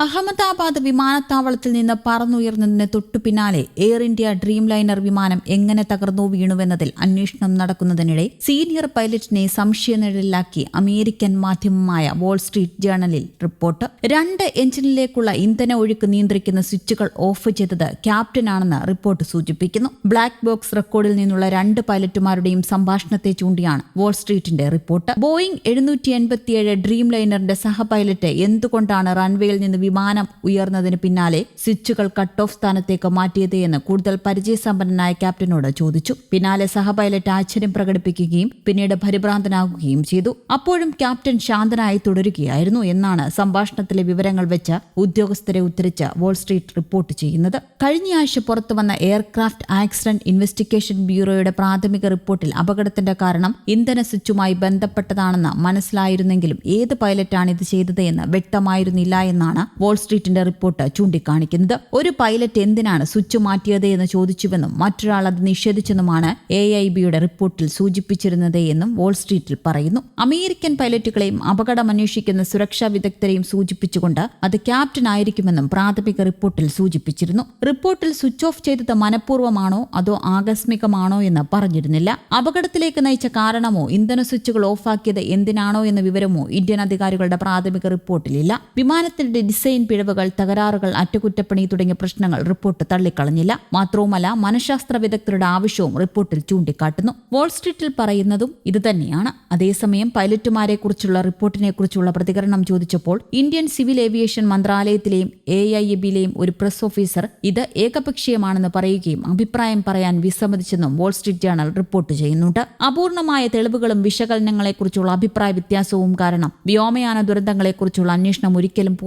അഹമ്മദാബാദ് വിമാനത്താവളത്തിൽ നിന്ന് പറന്നുയർന്നതിന് തൊട്ടു പിന്നാലെ എയർ ഇന്ത്യ ഡ്രീം ലൈനർ വിമാനം എങ്ങനെ തകർന്നു വീണുവെന്നതിൽ അന്വേഷണം നടക്കുന്നതിനിടെ സീനിയർ പൈലറ്റിനെ സംശയനിഴലിലാക്കി അമേരിക്കൻ മാധ്യമമായ വാൾ സ്ട്രീറ്റ് ജേണലിൽ റിപ്പോർട്ട്. രണ്ട് എഞ്ചിനിലേക്കുള്ള ഇന്ധന ഒഴുക്ക് നിയന്ത്രിക്കുന്ന സ്വിച്ചുകൾ ഓഫ് ചെയ്തത് ക്യാപ്റ്റനാണെന്ന് റിപ്പോർട്ട് സൂചിപ്പിക്കുന്നു. ബ്ലാക്ക് ബോക്സ് റെക്കോർഡിൽ നിന്നുള്ള രണ്ട് പൈലറ്റുമാരുടെയും സംഭാഷണത്തെ ചൂണ്ടിയാണ് വാൾ സ്ട്രീറ്റിന്റെ റിപ്പോർട്ട്. ബോയിംഗ് എഴുന്നൂറ്റി എൺപത്തിയേഴ് ഡ്രീം ലൈനറിന്റെ സഹപൈലറ്റ് എന്തുകൊണ്ടാണ് റൺവേയിൽ നിന്ന് വിമാനം ഉയർന്നതിന് പിന്നാലെ സ്വിച്ചുകൾ കട്ട് ഓഫ് സ്ഥാനത്തേക്ക് മാറ്റിയത് എന്ന് കൂടുതൽ പരിചയസമ്പന്നനായ ക്യാപ്റ്റനോട് ചോദിച്ചു. പിന്നാലെ സഹപൈലറ്റ് ആശ്ചര്യം പ്രകടിപ്പിക്കുകയും പിന്നീട് പരിഭ്രാന്തനാകുകയും ചെയ്തു. അപ്പോഴും ക്യാപ്റ്റൻ ശാന്തനായി തുടരുകയായിരുന്നു എന്നാണ് സംഭാഷണത്തിലെ വിവരങ്ങൾ വെച്ച് ഉദ്യോഗസ്ഥരെ ഉദ്ധരിച്ച് വാൾസ്ട്രീറ്റ് റിപ്പോർട്ട് ചെയ്യുന്നത്. കഴിഞ്ഞയാഴ്ച പുറത്തുവന്ന എയർക്രാഫ്റ്റ് ആക്സിഡന്റ് ഇൻവെസ്റ്റിഗേഷൻ ബ്യൂറോയുടെ പ്രാഥമിക റിപ്പോർട്ടിൽ അപകടത്തിന്റെ കാരണം ഇന്ധന സ്വിച്ചുമായി ബന്ധപ്പെട്ടതാണെന്ന് മനസ്സിലായിരുന്നെങ്കിലും ഏത് പൈലറ്റാണ് ഇത് ചെയ്തത് എന്ന് വ്യക്തമായിരുന്നില്ല എന്നാണ് വാൾസ്ട്രീറ്റിന്റെ റിപ്പോർട്ട് ചൂണ്ടിക്കാണിക്കുന്നത്. ഒരു പൈലറ്റ് എന്തിനാണ് സ്വിച്ച് മാറ്റിയത് എന്ന് ചോദിച്ചുവെന്നും മറ്റൊരാൾ അത് നിഷേധിച്ചെന്നുമാണ് എ ഐ ബിയുടെ റിപ്പോർട്ടിൽ സൂചിപ്പിച്ചിരുന്നത് എന്നും വോൾസ്ട്രീറ്റിൽ പറയുന്നു. അമേരിക്കൻ പൈലറ്റുകളെയും അപകടം അന്വേഷിക്കുന്ന സുരക്ഷാ വിദഗ്ധരെയും സൂചിപ്പിച്ചുകൊണ്ട് അത് ക്യാപ്റ്റൻ ആയിരിക്കുമെന്നും പ്രാഥമിക റിപ്പോർട്ടിൽ സൂചിപ്പിച്ചിരുന്നു. റിപ്പോർട്ടിൽ സ്വിച്ച് ഓഫ് ചെയ്തത് മനഃപൂർവമാണോ അതോ ആകസ്മികമാണോ എന്ന് പറഞ്ഞിരുന്നില്ല. അപകടത്തിലേക്ക് നയിച്ച കാരണമോ ഇന്ധന സ്വിച്ചുകൾ ഓഫാക്കിയത് എന്തിനാണോ എന്ന വിവരമോ ഇന്ത്യൻ അധികാരികളുടെ പ്രാഥമിക റിപ്പോർട്ടിലില്ല. വിമാനത്തിന്റെ ഡിസൈൻ പിഴവുകൾ തകരാറുകൾ അറ്റകുറ്റപ്പണി തുടങ്ങിയ പ്രശ്നങ്ങൾ റിപ്പോർട്ട് തള്ളിക്കളഞ്ഞില്ല. മാത്രവുമല്ല മനഃശാസ്ത്ര വിദഗ്ധരുടെ ആവശ്യവും റിപ്പോർട്ടിൽ ചൂണ്ടിക്കാട്ടുന്നു. വാൾസ്ട്രീറ്റിൽ പറയുന്നതും ഇതുതന്നെയാണ്. അതേസമയം പൈലറ്റുമാരെ കുറിച്ചുള്ള റിപ്പോർട്ടിനെ കുറിച്ചുള്ള പ്രതികരണം ചോദിച്ചപ്പോൾ ഇന്ത്യൻ സിവിൽ ഏവിയേഷൻ മന്ത്രാലയത്തിലെയും എ ഐ ഒരു പ്രസ് ഓഫീസർ ഇത് ഏകപക്ഷീയമാണെന്ന് പറയുകയും അഭിപ്രായം പറയാൻ വിസമ്മതിച്ചെന്നും വാൾസ്ട്രീറ്റ് ജേണൽ റിപ്പോർട്ട് ചെയ്യുന്നുണ്ട്. അപൂർണമായ തെളിവുകളും വിശകലനങ്ങളെക്കുറിച്ചുള്ള അഭിപ്രായ വ്യത്യാസവും കാരണം വ്യോമയാന ദുരന്തങ്ങളെക്കുറിച്ചുള്ള അന്വേഷണം ഒരിക്കലും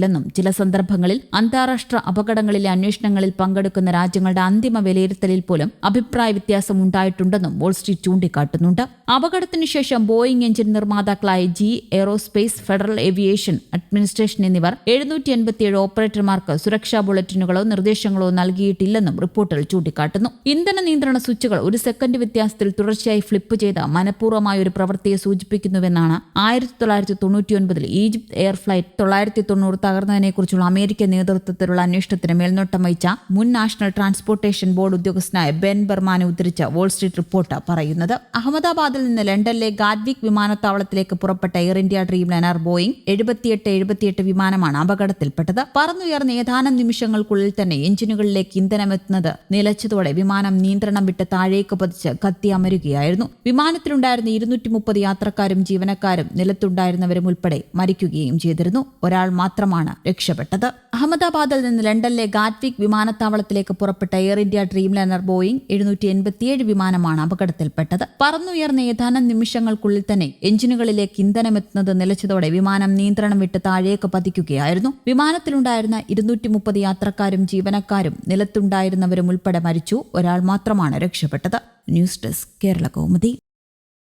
പൂർണമാകില്ലെന്നും ചില സന്ദർഭങ്ങളിൽ അന്താരാഷ്ട്ര അപകടങ്ങളിലെ അന്വേഷണങ്ങളിൽ പങ്കെടുക്കുന്ന രാജ്യങ്ങളുടെ അന്തിമ വിലയിരുത്തലിൽ പോലും അഭിപ്രായ വ്യത്യാസം ഉണ്ടായിട്ടുണ്ടെന്നും വോൾസ്ട്രീറ്റ് ചൂണ്ടിക്കാട്ടുന്നുണ്ട്. അപകടത്തിനു ശേഷം Boeing engine നിർമ്മാതാക്കളായ G Aerospace Federal Aviation Administration എന്നിവർ എഴുന്നൂറ്റി എൺപത്തിയേഴ് ഓപ്പറേറ്റർമാർക്ക് സുരക്ഷാ ബുള്ളറ്റിനുകളോ നിർദ്ദേശങ്ങളോ നൽകിയിട്ടില്ലെന്നും റിപ്പോർട്ടിൽ ചൂണ്ടിക്കാട്ടുന്നു. ഇന്ധന നിയന്ത്രണ സ്വിച്ചുകൾ ഒരു സെക്കൻഡ് വ്യത്യാസത്തിൽ തുടർച്ചയായി ഫ്ലിപ്പ് ചെയ്ത മനഃപൂർവമായ ഒരു പ്രവൃത്തിയെ സൂചിപ്പിക്കുന്നുവെന്നാണ് ആയിരത്തി തൊള്ളായിരത്തി തൊണ്ണൂറ്റിയൊൻപതിൽ ഈജിപ്ത് എയർ ഫ്ലൈറ്റ് തൊള്ളായിരത്തി തൊണ്ണൂറ് തകർന്നതിനെക്കുറിച്ചുള്ള അമേരിക്കൻ നേതൃത്വത്തിലുള്ള അന്വേഷണത്തിന് മേൽനോട്ടം വഹിച്ച മുൻ നാഷണൽ ട്രാൻസ്പോർട്ടേഷൻ ബോർഡ് ഉദ്യോഗസ്ഥനായ ബെൻ ബർമാനെ ഉദ്ധരിച്ച വോൾസ്ട്രീറ്റ് റിപ്പോർട്ട് പറയുന്നത്. അഹമ്മദാബാദിൽ നിന്ന് ലണ്ടനിലെ ഗാഡ്വിക് വിമാനത്താവളത്തിലേക്ക് പുറപ്പെട്ട Air India Dreamliner Boeing എഴുപത്തിയെട്ട് എഴുപത്തിയെട്ട് വിമാനമാണ് അപകടത്തിൽപ്പെട്ടത്. പറന്നുയർന്ന ഏതാനും നിമിഷങ്ങൾക്കുള്ളിൽ തന്നെ എഞ്ചിനുകളിലേക്ക് ഇന്ധനമെത്തുന്നത് നിലച്ചതോടെ വിമാനം നിയന്ത്രണം വിട്ട് താഴേക്ക് പതിച്ച് കത്തി അമരുകയായിരുന്നു. വിമാനത്തിലുണ്ടായിരുന്ന ഇരുന്നൂറ്റി മുപ്പത് യാത്രക്കാരും ജീവനക്കാരും നിലത്തുണ്ടായിരുന്നവരും ഉൾപ്പെടെ മരിക്കുകയും ചെയ്തിരുന്നു. ഒരാൾ മാത്രമാണ് രക്ഷപ്പെട്ടത്. അഹമ്മദാബാദിൽ നിന്ന് ലണ്ടനിലെ ഗാറ്റ്വിക് വിമാനത്താവളത്തിലേക്ക് പുറപ്പെട്ട Air India Dreamliner Boeing എഴുന്നൂറ്റി എൺപത്തിയേഴ് വിമാനമാണ് അപകടത്തിൽപ്പെട്ടത്. പറന്നുയർന്ന ഏതാനും നിമിഷങ്ങൾക്കുള്ളിൽ തന്നെ എഞ്ചിനുകളിലേക്ക് ഇന്ധനമെത്തുന്നത് നിലച്ചതോടെ വിമാനം നിയന്ത്രണം വിട്ട് താഴേക്ക് പതിക്കുകയായിരുന്നു. വിമാനത്തിലുണ്ടായിരുന്ന ഇരുന്നൂറ്റി മുപ്പത് യാത്രക്കാരും ജീവനക്കാരും നിലത്തുണ്ടായിരുന്നവരും ഉൾപ്പെടെ മരിച്ചു. ഒരാൾ മാത്രമാണ് രക്ഷപ്പെട്ടത്. News desk Kerala Kaumudi.